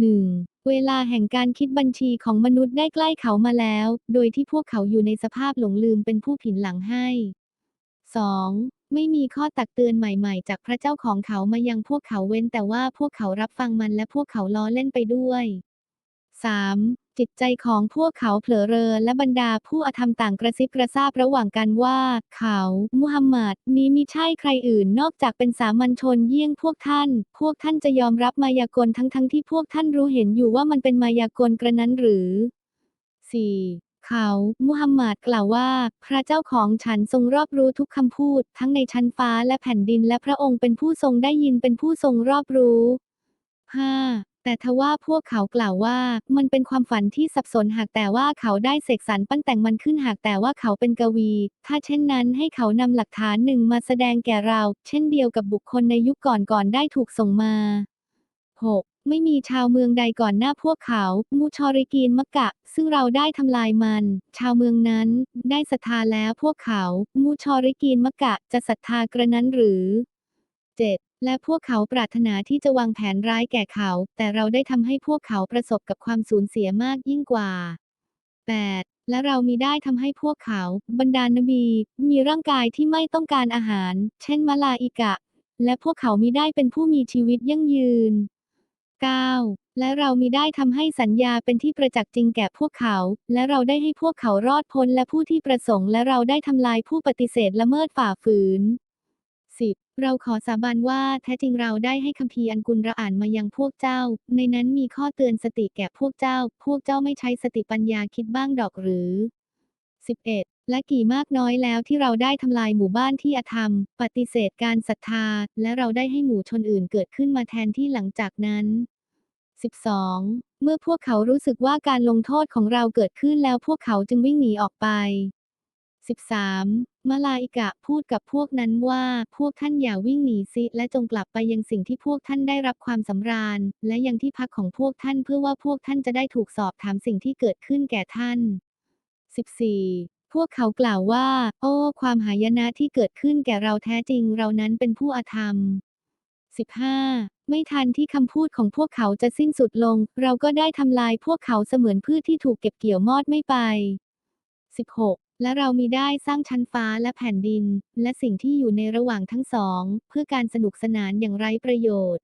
1. เวลาแห่งการคิดบัญชีของมนุษย์ได้ใกล้เขามาแล้ว โดยที่พวกเขาอยู่ในสภาพหลงลืมเป็นผู้ผินหลังให้ 2. ไม่มีข้อตักเตือนใหม่ๆ จากพระเจ้าของเขามายังพวกเขาเว้นแต่ว่าพวกเขารับฟังมันและพวกเขาล้อเล่นไปด้วย 3. จิตใจของพวกเขาเผลอเรอและบรรดาผู้อธรรมต่างกระซิบกระซาบระหว่างกันว่า เขา มุฮัมมัดนี้มิใช่ใครอื่นนอกจากเป็นสามัญชนเยี่ยงพวกท่าน พวกท่านจะยอมรับมายากลทั้งๆทที่พวกท่านรู้เห็นอยู่ว่ามันเป็นมายากลกระนั้นหรือ 4. เขา มุฮัมมัดกล่าวว่า พระเจ้าของฉันทรงรอบรู้ทุกคำพูด ทั้งในชั้นฟ้าและแผ่นดินและพระองค์เป็นผู้ทรงได้ยินเป็นผู้ทรงรอบรู้ 5. แต่ทว่าพวกเขากล่าวว่ามันเป็นความฝันที่สับสนหากแต่ว่าเขาได้เสกสรรปั้นแต่งมันขึ้นหากแต่ว่าเขาเป็นกวี ถ้าเช่นนั้นให้เขานำหลักฐานหนึ่งมาแสดงแก่เรา เช่นเดียวกับบุคคลในยุคก่อนๆได้ถูกส่งมา 6. ไม่มีชาวเมืองใดก่อนหน้าพวกเขา มูชอริกีนมักกะ ซึ่งเราได้ทำลายมัน ชาวเมืองนั้น ได้ศรัทธาแล้วพวกเขา มูชอริกีนมักกะจะศรัทธากระนั้นหรือ 7. และพวกเขาปรารถนาที่จะวางแผนร้ายแก่เขา แต่เราได้ทำให้พวกเขาประสบกับความสูญเสียมากยิ่งกว่า 8. และเรามีได้ทำให้พวกเขา บรรดานบี มีร่างกายที่ไม่ต้องการอาหาร เช่นมลาอิกะ และพวกเขามีได้เป็นผู้มีชีวิตยั่งยืน 9. และเรามีได้ทำให้สัญญาเป็นที่ประจักษ์จริงแก่พวกเขา และเราได้ให้พวกเขารอดพ้นและผู้ที่ประสงค์ และเราได้ทำลายผู้ปฏิเสธละเมิดฝ่าฝืน 10. เราขอสาบานว่าแท้จริงเราได้ให้คัมภีร์อันกุลระอ่านมายังพวกเจ้า ในนั้นมีข้อเตือนสติแก่พวกเจ้า พวกเจ้าไม่ใช้สติปัญญาคิดบ้างดอกหรือ 11. และกี่มากน้อยแล้วที่เราได้ทำลายหมู่บ้านที่อธรรม ปฏิเสธการศรัทธา และเราได้ให้หมู่ชนอื่นเกิดขึ้นมาแทนที่หลังจากนั้น 12. เมื่อพวกเขารู้สึกว่าการลงโทษของเราเกิดขึ้นแล้วพวกเขาจึงวิ่งหนีออกไป 13. มาลาอิกะพูดกับพวกนั้นว่า พวกท่านอย่าวิ่งหนีสิและจงกลับไปยังสิ่งที่พวกท่านได้รับความสำราญ และยังที่พักของพวกท่านเพื่อว่าพวกท่านจะได้ถูกสอบถามสิ่งที่เกิดขึ้นแก่ท่าน 14. พวกเขากล่าวว่า โอ้ ความหายนะที่เกิดขึ้นแก่เราแท้จริงเรานั้นเป็นผู้อาธรรม 15. ไม่ทันที่คำพูดของพวกเขาจะสิ้นสุดลง เราก็ได้ทำลายพวกเขาเสมือนพืชที่ถูกเก็บเกี่ยวมอดไม่ไป 16. และเรามีได้สร้างชั้นฟ้าและแผ่นดิน และสิ่งที่อยู่ในระหว่างทั้งสอง เพื่อการสนุกสนานอย่างไร้ประโยชน์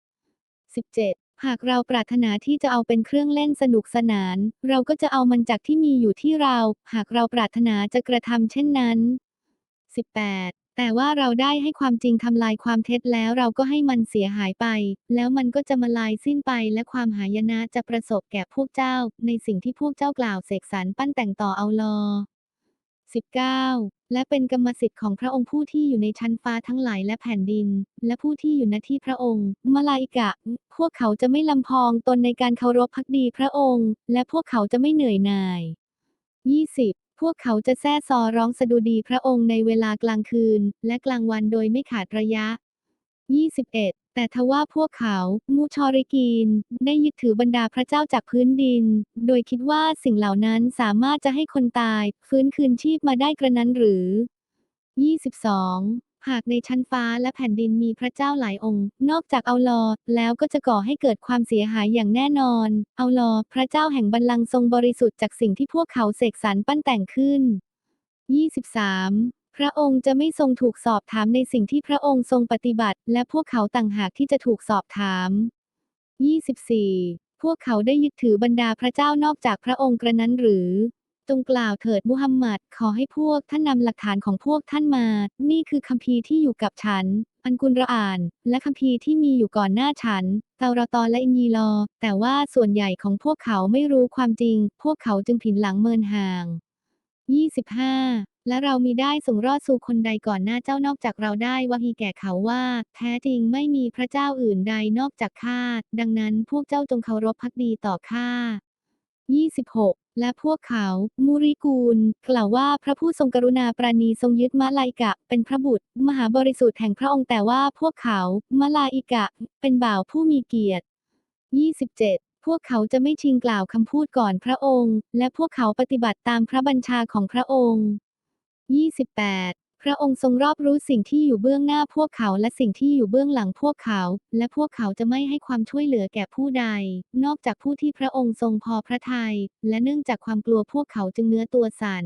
17. หากเราปรารถนาที่จะเอาเป็นเครื่องเล่นสนุกสนาน เราก็จะเอามันจากที่มีอยู่ที่เรา หากเราปรารถนาจะกระทำเช่นนั้น 18. แต่ว่าเราได้ให้ความจริงทำลายความเท็จแล้วเราก็ให้มันเสียหายไป แล้วมันก็จะมาลายสิ้นไปและความหายนะจะประสบแก่พวกเจ้า ในสิ่งที่พวกเจ้ากล่าวเสกสรรปั้นแต่งต่อเอาลอ 19. และเป็นกรรมสิทธิ์ของพระองค์ผู้ที่อยู่ในชั้นฟ้าทั้งหลายและแผ่นดิน และผู้ที่อยู่ณที่พระองค์ มาลาอิกะ พวกเขาจะไม่ลำพองตนในการเคารพพักดีพระองค์ และพวกเขาจะไม่เหนื่อยหน่าย 20. พวกเขาจะแซ่ซอร้องสดุดีพระองค์ในเวลากลางคืน และกลางวันโดยไม่ขาดระยะ 21. แต่ทว่าพวกเขา มูชอริกีน ได้ยึดถือบรรดาพระเจ้าจากพื้นดิน โดยคิดว่าสิ่งเหล่านั้นสามารถจะให้คนตาย ฟื้นคืนชีพมาได้กระนั้นหรือ 22. หากในชั้นฟ้าและแผ่นดินมีพระเจ้าหลายองค์ นอกจากเอาลอแล้วก็จะก่อให้เกิดความเสียหายอย่างแน่นอน เอาลอพระเจ้าแห่งบัลลังก์ทรงบริสุทธิ์จากสิ่งที่พวกเขาเสกสรรปั้นแต่งขึ้น 23. พระองค์จะไม่ทรงถูกสอบถามในสิ่งที่พระองค์ทรงปฏิบัติ และพวกเขาต่างหากที่จะถูกสอบถาม 24. พวกเขาได้ยึดถือบรรดาพระเจ้านอกจากพระองค์กระนั้นหรือ จงกล่าวเถิดมุฮัมมัดขอให้พวกท่านนำหลักฐานของพวกท่านมา นี่คือคัมภีร์ที่อยู่กับฉัน อันกุลรอาน และคัมภีร์ที่มีอยู่ก่อนหน้าฉัน เตารอตอและอินยีลอ แต่ว่าส่วนใหญ่ของพวกเขาไม่รู้ความจริง พวกเขาจึงผินหลังเมินห่าง 25. และเรามีได้ส่งรอดสู่คนใดก่อนหน้าเจ้านอกจากเราได้วะฮีแก่เขาว่า แท้จริงไม่มีพระเจ้าอื่นใดนอกจากข้าดังนั้นพวกเจ้าจงเคารพพักดีต่อข้า 26. และพวกเขา มูริกูล กล่าวว่าพระผู้ทรงกรุณาปราณีทรงยึดมะลาอิกะ เป็นพระบุตร มหาบริสุทธิ์แห่งพระองค์แต่ว่าพวกเขามะลาอิกะ เป็นบ่าวผู้มีเกียรติ 27. พวกเขาจะไม่ชิงกล่าวคำพูดก่อนพระองค์ และพวกเขาปฏิบัติตามพระบัญชาของพระองค์ 28. พระองค์ทรงรอบรู้สิ่งที่อยู่เบื้องหน้าพวกเขาและสิ่งที่อยู่เบื้องหลังพวกเขา และพวกเขาจะไม่ให้ความช่วยเหลือแก่ผู้ใด นอกจากผู้ที่พระองค์ทรงพอพระทยัยและเนื่องจากความกลัวพวกเขาจึงเนื้อตัวสั่น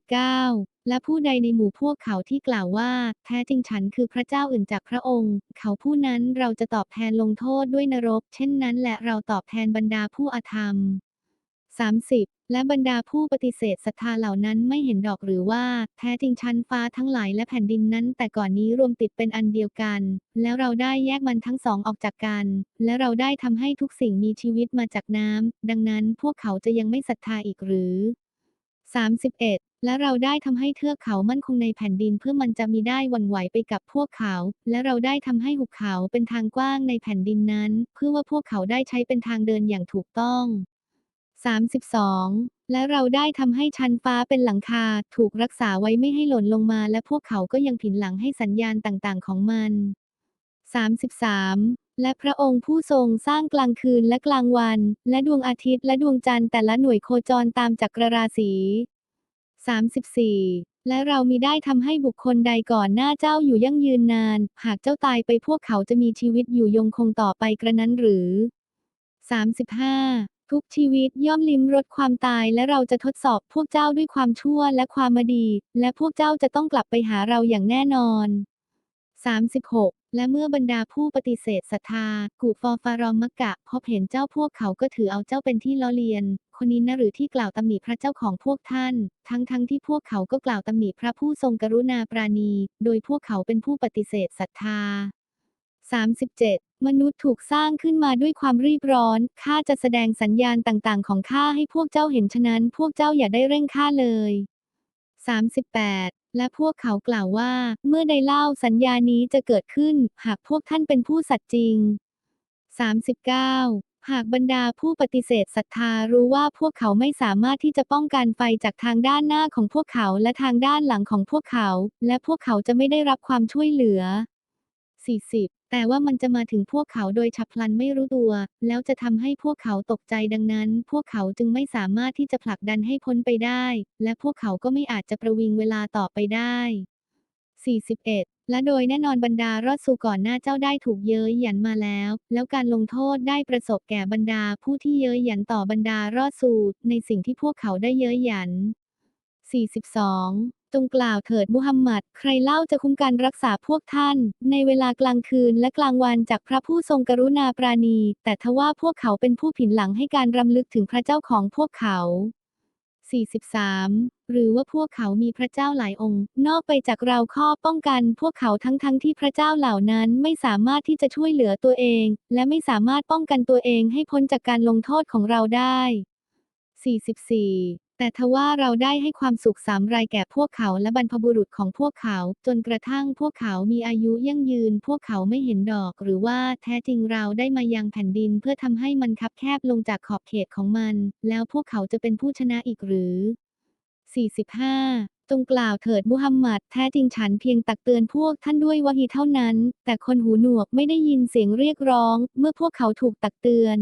29 และผู้ใดในหมู่พวกเขาที่กล่าวว่า แท้จริงฉันคือพระเจ้าอื่นจากพระองค์ เขาผู้นั้นเราจะตอบแทนลงโทษด้วยนรก เช่นนั้นและเราตอบแทนบรรดาผู้อาธรรม 30 และบรรดาผู้ปฏิเสธศรัทธาเหล่านั้นไม่เห็นดอกหรือว่า แท้จริงชั้นฟ้าทั้งหลายและแผ่นดินนั้น แต่ก่อนนี้รวมติดเป็นอันเดียวกัน แล้วเราได้แยกมันทั้งสองออกจากกัน และเราได้ทำให้ทุกสิ่งมีชีวิตมาจากน้ำดังนั้นพวกเขาจะยังไม่ศรัทธาอีกหรือ 31และเราได้ทำให้เทือกเขามั่นคงในแผ่นดินเพื่อมันจะมีได้วันไหวไปกับพวกเขา และเราได้ทำให้หุบเขาเป็นทางกว้างในแผ่นดินนั้น เพื่อว่าพวกเขาได้ใช้เป็นทางเดินอย่างถูกต้อง 32 และเราได้ทำให้ชั้นฟ้าเป็นหลังคา ถูกรักษาไว้ไม่ให้หล่นลงมา และพวกเขาก็ยังผินหลังให้สัญญาณต่างๆ ของมัน 33 และพระองค์ผู้ทรงสร้างกลางคืนและกลางวัน และดวงอาทิตย์และดวงจันทร์แต่ละหน่วยโคจรตามจักรราศี 34และเรามีได้ทำให้บุคคลใดก่อนหน้าเจ้าอยู่ยั่งยืนนาน หากเจ้าตายไปพวกเขาจะมีชีวิตอยู่ยงคงต่อไปกระนั้นหรือ 35 ทุกชีวิตย่อมลิ้มรสความตายและเราจะทดสอบพวกเจ้าด้วยความชั่วและความมดี และพวกเจ้าจะต้องกลับไปหาเราอย่างแน่นอน 36 และเมื่อบรรดาผู้ปฏิเสธศรัทธา กูฟอฟารอมมะกะ พบเห็นเจ้าพวกเขาก็ถือเอาเจ้าเป็นที่ล้อเลียน คนนี้นะหรือที่กล่าวตำหนิพระเจ้าของพวกท่าน ทั้งทั้งที่พวกเขาก็กล่าวตำหนิพระผู้ทรงกรุณาปราณี โดยพวกเขาเป็นผู้ปฏิเสธศรัทธา37 มนุษย์ถูกสร้างขึ้นมาด้วยความรีบร้อน ข้าจะแสดงสัญญาณต่างๆ ของข้าให้พวกเจ้าเห็นฉะนั้นพวกเจ้าอย่าได้เร่งข้าเลย 38 และพวกเขากล่าวว่า เมื่อใดเล่าสัญญานี้จะเกิดขึ้น หากพวกท่านเป็นผู้สัตย์จริง 39หากบรรดาผู้ปฏิเสธศรัทธารู้ว่าพวกเขาไม่สามารถที่จะป้องกันไฟจากทางด้านหน้าของพวกเขาและทางด้านหลังของพวกเขา และพวกเขาจะไม่ได้รับความช่วยเหลือ 40 แต่ว่ามันจะมาถึงพวกเขาโดยฉับพลันไม่รู้ตัว แล้วจะทำให้พวกเขาตกใจดังนั้น พวกเขาจึงไม่สามารถที่จะผลักดันให้พ้นไปได้ และพวกเขาก็ไม่อาจจะประวิงเวลาต่อไปได้ 41 และโดยแน่นอนบรรดารอดสู่ก่อนหน้าเจ้าได้ถูกเย้ยหยันมาแล้ว แล้วการลงโทษได้ประสบแก่บรรดาผู้ที่เย้ยหยันต่อบรรดารอดสู่ในสิ่งที่พวกเขาได้เย้ยหยัน 42 จงกล่าวเถิดมุฮัมมัด ใครเล่าจะคุ้มกันรักษาพวกท่าน ในเวลากลางคืนและกลางวันจากพระผู้ทรงกรุณาปราณี แต่ทว่าพวกเขาเป็นผู้ผินหลังให้การรำลึกถึงพระเจ้าของพวกเขา 43 หรือว่าพวกเขามีพระเจ้าหลายองค์ นอกไปจากเราข้อป้องกันพวกเขาทั้งๆทที่พระเจ้าเหล่านั้นไม่สามารถที่จะช่วยเหลือตัวเอง และไม่สามารถป้องกันตัวเองให้พ้นจากการลงโทษของเราได้ 44 แต่ทว่าเราได้ให้ความสุขสามรายแก่พวกเขาและบรรพบุรุษของพวกเขา จนกระทั่งพวกเขามีอายุยั่งยืน พวกเขาไม่เห็นดอก หรือว่าแท้จริงเราได้มายังแผ่นดินเพื่อทำให้มันคับแคบลงจากขอบเขตของมัน แล้วพวกเขาจะเป็นผู้ชนะอีกหรือ 45จงกล่าวเถิดมุฮัมมัดแท้จริงฉันเพียงตักเตือนพวกท่านด้วยวะฮีเท่านั้น แต่คนหูหนวกไม่ได้ยินเสียงเรียกร้อง เมื่อพวกเขาถูกตักเตือน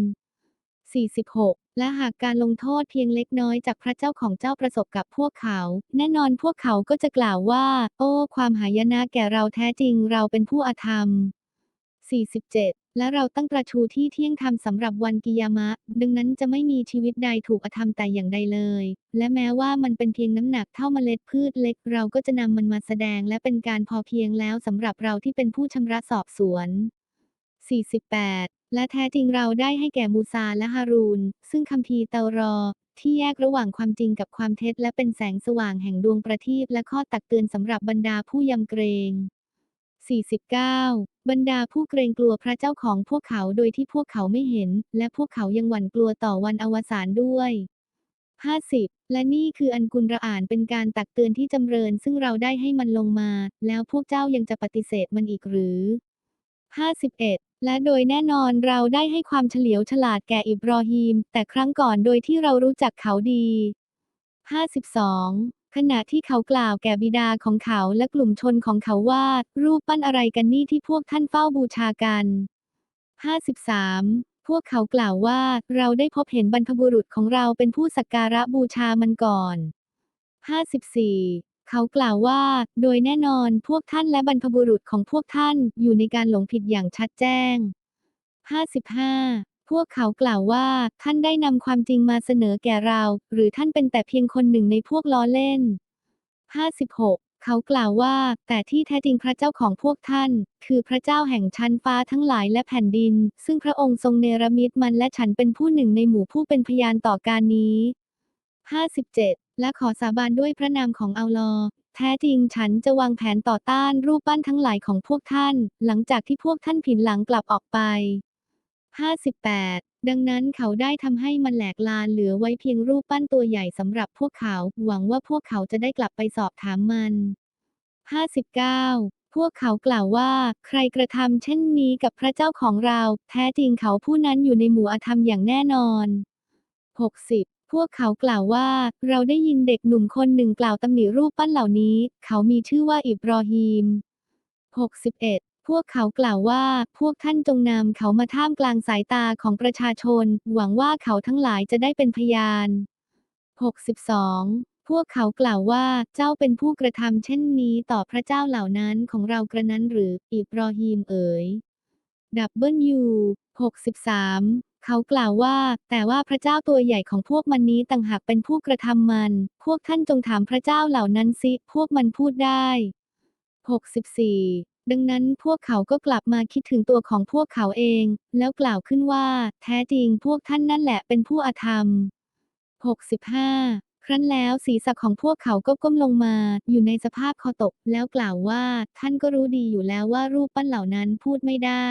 46 และหากการลงโทษเพียงเล็กน้อยจากพระเจ้าของเจ้าประสบกับพวกเขา แน่นอนพวกเขาก็จะกล่าวว่า โอ้ ความหายนะแก่เราแท้จริงเราเป็นผู้อาธรรม 47 และเราตั้งประชูที่เที่ยงธรรมสำหรับวันกิยามะ ดังนั้นจะไม่มีชีวิตใดถูกอธรรมแต่อย่างใดเลย และแม้ว่ามันเป็นเพียงน้ำหนักเท่าเมล็ดพืชเล็ก เราก็จะนำมันมาแสดงและเป็นการพอเพียงแล้วสำหรับเราที่เป็นผู้ชำระสอบสวน 48 และแท้จริงเราได้ให้แก่มูซาและฮารูน ซึ่งคัมภีร์เตารอ ที่แยกระหว่างความจริงกับความเท็จและเป็นแสงสว่างแห่งดวงประทีปและข้อตักเตือนสำหรับบรรดาผู้ยำเกรง 49 บรรดาผู้เกรงกลัวพระเจ้าของพวกเขาโดยที่พวกเขาไม่เห็น และพวกเขายังหวั่นกลัวต่อวันอวสานด้วย 50 และนี่คืออันกุลระอ่านเป็นการตักเตือนที่จำเริญ ซึ่งเราได้ให้มันลงมา แล้วพวกเจ้ายังจะปฏิเสธมันอีกหรือ 51 และโดยแน่นอนเราได้ให้ความเฉลียวฉลาดแก่อิบรอฮีม แต่ครั้งก่อนโดยที่เรารู้จักเขาดี 52ขณะที่เขากล่าวแก่บิดาของเขาและกลุ่มชนของเขาว่า รูปปั้นอะไรกันนี่ที่พวกท่านเฝ้าบูชากัน 53 พวกเขากล่าวว่าเราได้พบเห็นบรรพบุรุษของเราเป็นผู้สักการะบูชามันก่อน 54 เขากล่าวว่า โดยแน่นอนพวกท่านและบรรพบุรุษของพวกท่านอยู่ในการหลงผิดอย่างชัดแจ้ง 55 พวกเขากล่าวว่า ท่านได้นำความจริงมาเสนอแก่เรา หรือท่านเป็นแต่เพียงคนหนึ่งในพวกล้อเล่น 56 เขากล่าวว่า แต่ที่แท้จริงพระเจ้าของพวกท่าน คือพระเจ้าแห่งชั้นฟ้าทั้งหลายและแผ่นดิน ซึ่งพระองค์ทรงเนรมิตมันและฉันเป็นผู้หนึ่งในหมู่ผู้เป็นพยานต่อการนี้ 57 และขอสาบานด้วยพระนามของอัลลอฮ์แท้จริงฉันจะวางแผนต่อต้านรูปปั้นทั้งหลายของพวกท่าน หลังจากที่พวกท่านผินหลังกลับออกไป 58 ดังนั้นเขาได้ทำให้มันแหลกลานเหลือไว้เพียงรูปปั้นตัวใหญ่สำหรับพวกเขา หวังว่าพวกเขาจะได้กลับไปสอบถามมัน 59 พวกเขากล่าวว่า ใครกระทำเช่นนี้กับพระเจ้าของเรา แท้จริงเขาผู้นั้นอยู่ในหมู่อาธรรมอย่างแน่นอน 60 พวกเขากล่าวว่า เราได้ยินเด็กหนุ่มคนหนึ่งกล่าวตำหนิรูปปั้นเหล่านี้ เขามีชื่อว่าอิบรอฮีม 61 พวกเขากล่าวว่า พวกท่านจงนำเขามาท่ามกลางสายตาของประชาชน หวังว่าเขาทั้งหลายจะได้เป็นพยาน 62 พวกเขากล่าวว่า เจ้าเป็นผู้กระทำเช่นนี้ต่อพระเจ้าเหล่านั้นของเรากระนั้นหรือ อิบรอฮีมเอ๋ยดับเบิลยู63 เขากล่าวว่า แต่ว่าพระเจ้าตัวใหญ่ของพวกมันนี้ต่างหากเป็นผู้กระทำมัน พวกท่านจงถามพระเจ้าเหล่านั้นสิ พวกมันพูดได้ 64ดังนั้นพวกเขาก็กลับมาคิดถึงตัวของพวกเขาเอง แล้วกล่าวขึ้นว่า แท้จริงพวกท่านนั่นแหละเป็นผู้อาธรรม 65 ครั้นแล้วศีรษะของพวกเขาก็ก้มลงมา อยู่ในสภาพคอตก แล้วกล่าวว่า ท่านก็รู้ดีอยู่แล้วว่ารูปปั้นเหล่านั้นพูดไม่ได้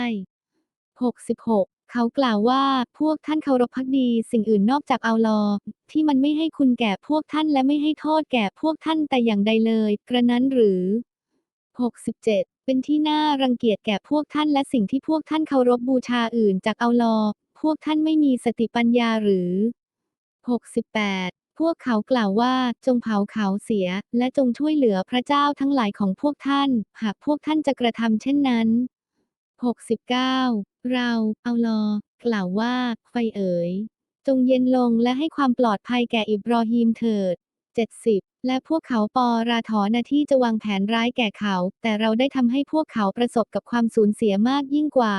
66 เขากล่าวว่าพวกท่านเคารพพักดีสิ่งอื่นนอกจากอัลลอฮ์ที่มันไม่ให้คุณแก่พวกท่านและไม่ให้โทษแก่พวกท่านแต่อย่างใดเลย กระนั้นหรือ 67 เป็นที่น่ารังเกียจแก่พวกท่านและสิ่งที่พวกท่านเคารพบูชาอื่นจากอัลลอฮ์พวกท่านไม่มีสติปัญญาหรือ 68พวกเขากล่าวว่าจงเผาเขาเสีย และจงช่วยเหลือพระเจ้าทั้งหลายของพวกท่าน หากพวกท่านจะกระทำเช่นนั้น 69 เรา เอัลอ กล่าวว่า ไฟเอ๋ย จงเย็นลงและให้ความปลอดภัยแก่อิบรอฮีมเถิด 70 และพวกเขาปอราถอนาที่จะวางแผนร้ายแก่เขา แต่เราได้ทำให้พวกเขาประสบกับความสูญเสียมากยิ่งกว่า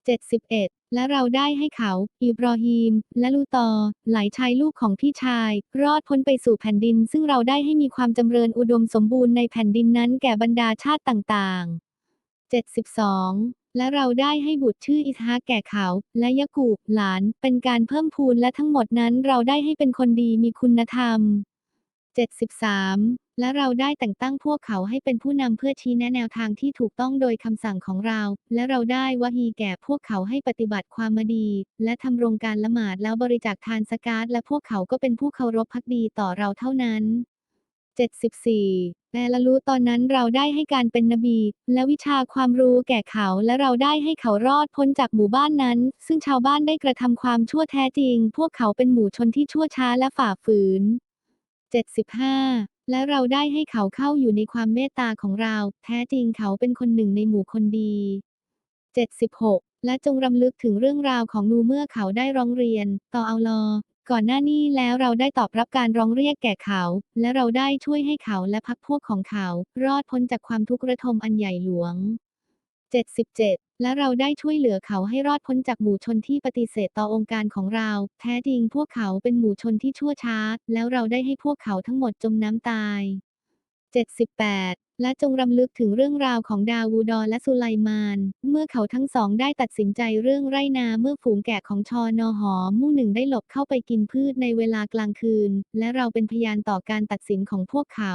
71 และเราได้ให้เขา อิบรอฮีม และลูตอ หลายชายลูกของพี่ชาย รอดพ้นไปสู่แผ่นดิน ซึ่งเราได้ให้มีความจำเริญอุดมสมบูรณ์ในแผ่นดินนั้นแก่บรรดาชาติต่างๆ 72และเราได้ให้บุตรชื่ออิสฮากแก่เขา และยะกูบหลาน เป็นการเพิ่มพูนและทั้งหมดนั้นเราได้ให้เป็นคนดีมีคุณธรรม 73 และเราได้แต่งตั้งพวกเขาให้เป็นผู้นำเพื่อชี้แนะแนวทางที่ถูกต้องโดยคำสั่งของเรา และเราได้วะฮีแก่พวกเขาให้ปฏิบัติความมาดี และทำรงการละหมาดแล้วบริจาคทานสกาดและพวกเขาก็เป็นผู้เคารพพักดีต่อเราเท่านั้น 74แต่ละรู้ตอนนั้นเราได้ให้การเป็นนบี และวิชาความรู้แก่เขาและเราได้ให้เขารอดพ้นจากหมู่บ้านนั้น ซึ่งชาวบ้านได้กระทำความชั่วแท้จริง พวกเขาเป็นหมู่ชนที่ชั่วช้าและฝ่าฝืน 75 และเราได้ให้เขาเข้าอยู่ในความเมตตาของเรา แท้จริงเขาเป็นคนหนึ่งในหมู่คนดี 76และจงรำลึกถึงเรื่องราวของนูเมื่อเขาได้ร้องเรียน ต่ออัลลอฮ์ ก่อนหน้านี้แล้วเราได้ตอบรับการร้องเรียกแก่เขา และเราได้ช่วยให้เขาและพรรคพวกของเขา รอดพ้นจากความทุกข์ระทมอันใหญ่หลวง 77 และเราได้ช่วยเหลือเขาให้รอดพ้นจากหมู่ชนที่ปฏิเสธต่อองค์การของเรา แท้จริงพวกเขาเป็นหมู่ชนที่ชั่วช้า แล้วเราได้ให้พวกเขาทั้งหมดจมน้ำตาย 78 และจงรำลึกถึงเรื่องราวของดาวูดอและสุไลมาน เมื่อเขาทั้งสองได้ตัดสินใจเรื่องไรนาเมื่อฝูงแกะของชอนอหอมู่หนึ่งได้หลบเข้าไปกินพืชในเวลากลางคืน และเราเป็นพยานต่อการตัดสินของพวกเขา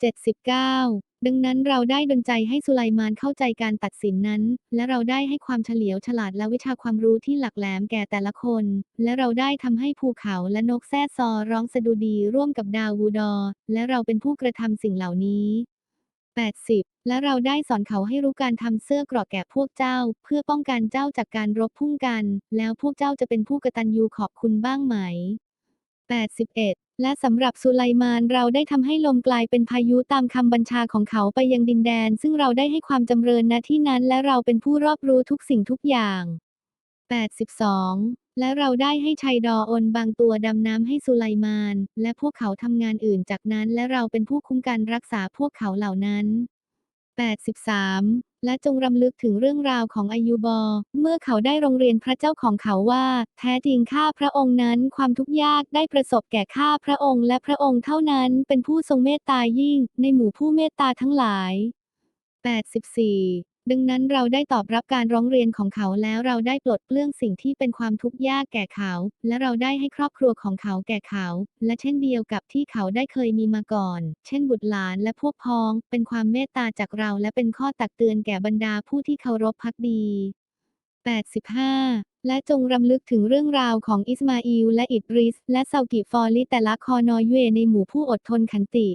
79 ดังนั้นเราได้ดลใจให้สุไลมานเข้าใจการตัดสินนั้น และเราได้ให้ความเฉลียวฉลาดและวิชาความรู้ที่หลักแหลมแก่แต่ละคน และเราได้ทำให้ภูเขาและนกแซ่ซอร้องสดุดีร่วมกับดาวูดอ และเราเป็นผู้กระทำสิ่งเหล่านี้ 80 และเราได้สอนเขาให้รู้การทำเสื้อเกราะแก่พวกเจ้า เพื่อป้องกันเจ้าจากการรบพุ่งกัน แล้วพวกเจ้าจะเป็นผู้กระตัญญูขอบคุณบ้างไหม81 และสำหรับสุไลมานเราได้ทำให้ลมกลายเป็นพายุตามคำบัญชาของเขาไปยังดินแดน ซึ่งเราได้ให้ความจำเริญณที่นั้นและเราเป็นผู้รอบรู้ทุกสิ่งทุกอย่าง 82 และเราได้ให้ชัยดอออนบางตัวดำน้ำให้สุไลมาน และพวกเขาทำงานอื่นจากนั้นและเราเป็นผู้คุ้มกันรักษาพวกเขาเหล่านั้น 83 และจงรำลึกถึงเรื่องราวของอายุบอ เมื่อเขาได้โรงเรียนพระเจ้าของเขาว่า แท้จริงข้าพระองค์นั้นความทุกข์ยากได้ประสบแก่ข้าพระองค์และพระองค์เท่านั้นเป็นผู้ทรงเมตตายิ่ง ในหมู่ผู้เมตตาทั้งหลาย 84 ดังนั้นเราได้ตอบรับการร้องเรียนของเขาแล้วเราได้ปลดเปลื้องสิ่งที่เป็นความทุกข์ยากแก่เขา และเราได้ให้ครอบครัวของเขาแก่เขา และเช่นเดียวกับที่เขาได้เคยมีมาก่อน เช่นบุตรหลานและพวกพ้อง เป็นความเมตตาจากเราและเป็นข้อตักเตือนแก่บรรดาผู้ที่เคารพพักดี 85และจงรำลึกถึงเรื่องราวของอิสมาอิลและอิดริส และเซากิฟอลิแต่ละคอนอยเวในหมู่ผู้อดทนขันติ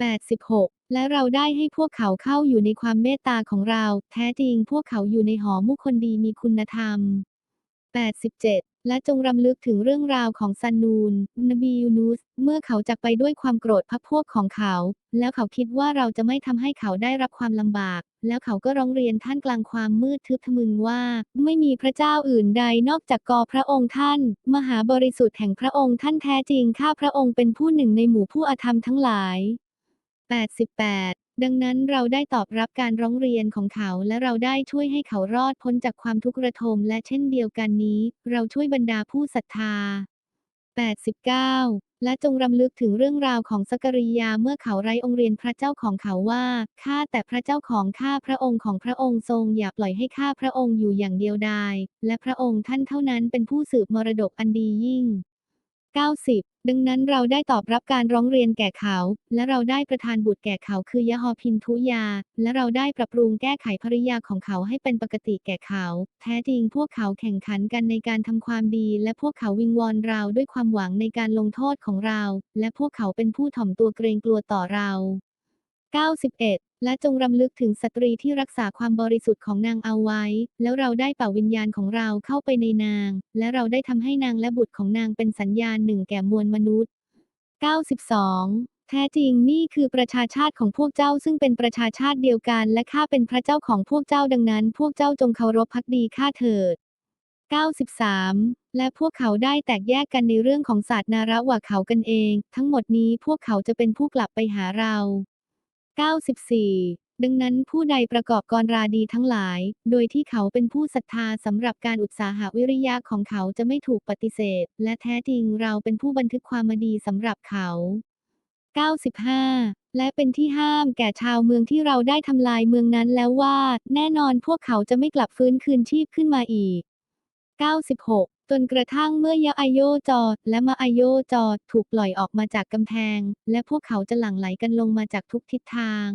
86 และเราได้ให้พวกเขาเข้าอยู่ในความเมตตาของเรา แท้จริงพวกเขาอยู่ในหอมุคนดีมีคุณธรรม 87 และจงรำลึกถึงเรื่องราวของซันนูน นบียูนุส เมื่อเขาจากไปด้วยความโกรธพักพวกของเขา แล้วเขาคิดว่าเราจะไม่ทำให้เขาได้รับความลำบาก แล้วเขาก็ร้องเรียนท่านกลางความมืดทึบทะมึนว่า ไม่มีพระเจ้าอื่นใดนอกจากกอพระองค์ท่าน มหาบริสุทธิ์แห่งพระองค์ท่านแท้จริงข้าพระองค์เป็นผู้หนึ่งในหมู่ผู้อาธรรมทั้งหลาย 88 ดังนั้นเราได้ตอบรับการร้องเรียนของเขาและเราได้ช่วยให้เขารอดพ้นจากความทุกข์ระทมและเช่นเดียวกันนี้ เราช่วยบรรดาผู้ศรัทธา 89และจงรำลึกถึงเรื่องราวของสักริยาเมื่อเขาไร้องเรียนพระเจ้าของเขาว่า ข้าแต่พระเจ้าของข้าพระองค์ของพระองค์ทรงอย่าปล่อยให้ข้าพระองค์อยู่อย่างเดียวดาย และพระองค์ท่านเท่านั้นเป็นผู้สืบมรดกอันดียิ่ง 90 ดังนั้นเราได้ตอบรับการร้องเรียนแก่เขา และเราได้ประทานบุตรแก่เขาคือยะฮอพินทุยา และเราได้ปรับปรุงแก้ไขภริยาของเขาให้เป็นปกติแก่เขา แท้จริงพวกเขาแข่งขันกันในการทำความดี และพวกเขาวิงวอนเราด้วยความหวังในการลงโทษของเรา และพวกเขาเป็นผู้ถ่อมตัวเกรงกลัวต่อเรา 91 และจงรำลึกถึงสตรีที่รักษาความบริสุทธิ์ของนางเอาไว้ แล้วเราได้เป่าวิญญาณของเราเข้าไปในนาง และเราได้ทำให้นางและบุตรของนางเป็นสัญญาณหนึ่งแก่มวลมนุษย์ 92 แท้จริงนี่คือประชาชาติของพวกเจ้าซึ่งเป็นประชาชาติเดียวกัน และข้าเป็นพระเจ้าของพวกเจ้าดังนั้น พวกเจ้าจงเคารพพักดีข้าเถิด 93 และพวกเขาได้แตกแยกกันในเรื่องของศาสนาระหว่าเขากันเอง ทั้งหมดนี้พวกเขาจะเป็นผู้กลับไปหาเรา 94 ดังนั้นผู้ใดประกอบกรราดีทั้งหลาย โดยที่เขาเป็นผู้ศรัทธาสำหรับการอุตสาหวิริยะของเขาจะไม่ถูกปฏิเสธ และแท้จริงเราเป็นผู้บันทึกความดีสำหรับเขา 95 และเป็นที่ห้ามแก่ชาวเมืองที่เราได้ทำลายเมืองนั้นแล้วว่า แน่นอนพวกเขาจะไม่กลับฟื้นคืนชีพขึ้นมาอีก 96 จนกระทั่งเมื่อยะอโยจอด และมาอโยจอดถูกปล่อยออกมาจากกำแพง และพวกเขาจะหลั่งไหลกันลงมาจากทุกทิศทาง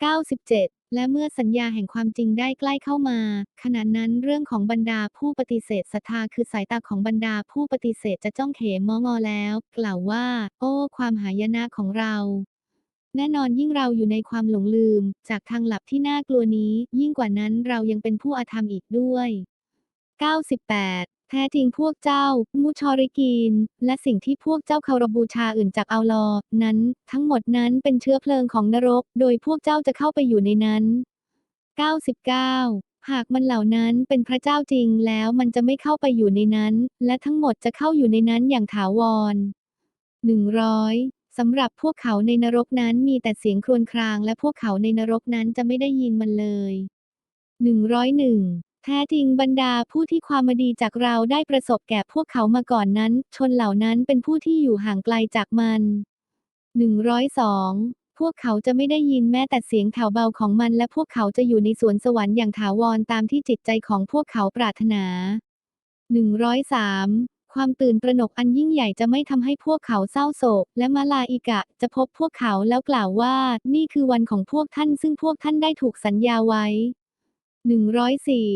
97 และเมื่อสัญญาแห่งความจริงได้ใกล้เข้ามา ขณะนั้นเรื่องของบรรดาผู้ปฏิเสธศรัทธาคือสายตาของบรรดาผู้ปฏิเสธจะจ้องเขมมองอแล้ว กล่าวว่า โอ้ ความหายนะของเราแน่นอนยิ่งเราอยู่ในความหลงลืม จากทางหลับที่น่ากลัวนี้ ยิ่งกว่านั้นเรายังเป็นผู้อาธรรมอีกด้วย 98 แท้จริงพวกเจ้า มุชอริกีน และสิ่งที่พวกเจ้าเคารพบูชาอื่นจากอัลลอฮ์นั้น ทั้งหมดนั้นเป็นเชื้อเพลิงของนรก โดยพวกเจ้าจะเข้าไปอยู่ในนั้น 99 หากมันเหล่านั้นเป็นพระเจ้าจริงแล้วมันจะไม่เข้าไปอยู่ในนั้น และทั้งหมดจะเข้าอยู่ในนั้นอย่างถาวร 100สำหรับพวกเขาในนรกนั้นมีแต่เสียงครวญคราง และพวกเขาในนรกนั้นจะไม่ได้ยินมันเลย 101 แท้จริงบรรดาผู้ที่ความดีจากเราได้ประสบแก่พวกเขามาก่อนนั้น ชนเหล่านั้นเป็นผู้ที่อยู่ห่างไกลจากมัน 102พวกเขาจะไม่ได้ยินแม้แต่เสียงแถวเบาของมันและพวกเขาจะอยู่ในสวนสวรรค์อย่างถาวรตามที่จิตใจของพวกเขาปรารถนา 103 ความตื่นตระหนกอันยิ่งใหญ่จะไม่ทำให้พวกเขาเศร้าโศก และมาลาอิกะจะพบพวกเขาแล้วกล่าวว่า นี่คือวันของพวกท่านซึ่งพวกท่านได้ถูกสัญญาไว้ 104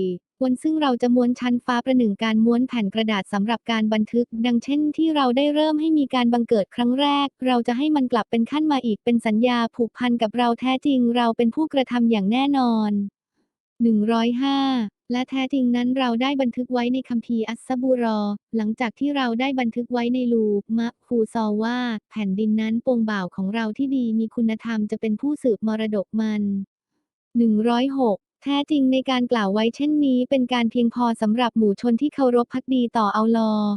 วันซึ่งเราจะม้วนชั้นฟ้าประหนึ่งการม้วนแผ่นกระดาษสำหรับการบันทึก ดังเช่นที่เราได้เริ่มให้มีการบังเกิดครั้งแรก เราจะให้มันกลับเป็นขั้นมาอีกเป็นสัญญาผูกพันกับเราแท้จริงเราเป็นผู้กระทำอย่างแน่นอน 105และแท้จริงนั้นเราได้บันทึกไว้ในคัมภีร์อัสบูรอ หลังจากที่เราได้บันทึกไว้ในลูมะคูซอว่า แผ่นดินนั้นปวงบ่าวของเราที่ดีมีคุณธรรมจะเป็นผู้สืบมรดกมัน 106 แท้จริงในการกล่าวไว้เช่นนี้เป็นการเพียงพอสำหรับหมู่ชนที่เคารพพักดีต่ออัลลอฮ์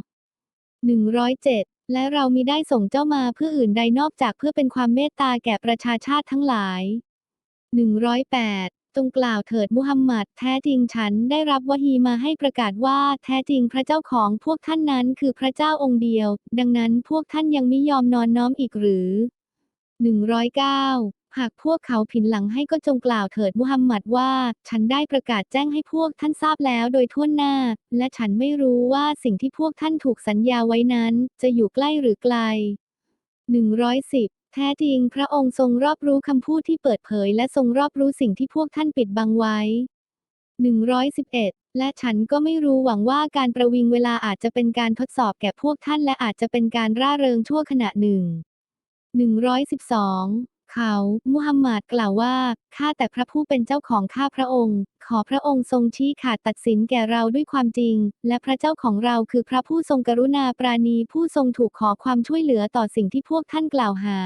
107 และเรามิได้ส่งเจ้ามาเพื่ออื่นใดนอกจากเพื่อเป็นความเมตตาแก่ประชาชาติทั้งหลาย 108 จงกล่าวเถิดมุฮัมมัดแท้จริงฉันได้รับวะฮีมาให้ประกาศว่าแท้จริงพระเจ้าของพวกท่านนั้นคือพระเจ้าองค์เดียว ดังนั้นพวกท่านยังไม่ยอมนอนน้อมอีกหรือ 109 หากพวกเขาผินหลังให้ก็จงกล่าวเถิดมุฮัมมัดว่า ฉันได้ประกาศแจ้งให้พวกท่านทราบแล้วโดยทั่วหน้า และฉันไม่รู้ว่าสิ่งที่พวกท่านถูกสัญญาไว้นั้น จะอยู่ใกล้หรือไกล 110แท้จริงพระองค์ทรงรอบรู้คำพูดที่เปิดเผย และทรงรอบรู้สิ่งที่พวกท่านปิดบังไว้ 111 และฉันก็ไม่รู้หวังว่าการประวิงเวลาอาจจะเป็นการทดสอบแก่พวกท่านและอาจจะเป็นการร่าเริงชั่วขณะหนึ่ง 112 เขา มุฮัมมัดกล่าวว่า ข้าแต่พระผู้เป็นเจ้าของข้าพระองค์ ขอพระองค์ทรงชี้ขาดตัดสินแก่เราด้วยความจริง และพระเจ้าของเราคือพระผู้ทรงกรุณาปราณีผู้ทรงถูกขอความช่วยเหลือต่อสิ่งที่พวกท่านกล่าวหา